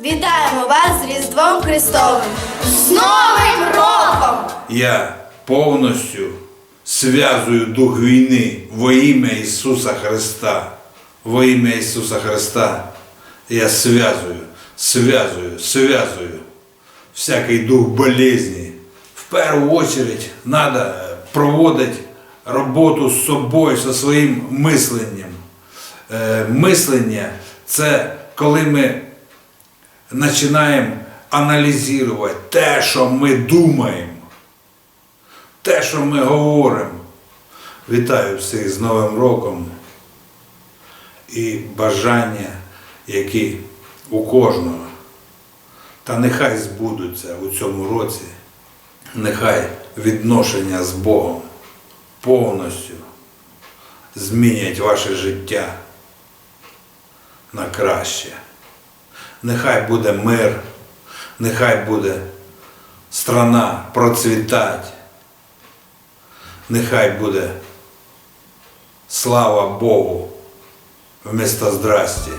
Вітаємо вас з Різдвом Христовим! З Новим роком! Я повністю зв'язую дух війни во ім'я Ісуса Христа. Во ім'я Ісуса Христа я зв'язую, зв'язую, зв'язую всякий дух болезні. В першу очередь треба проводити роботу з собою, зі своїм мисленням. Е, мислення це коли ми починаємо аналізувати те, що ми думаємо, те, що ми говоримо. Вітаю всіх з Новим роком і бажання, які у кожного. Та нехай збудуться у цьому році, нехай відношення з Богом повністю змінять ваше життя на краще. Нехай буде мир, нехай буде страна процвітати, нехай буде слава Богу вместо здрасті.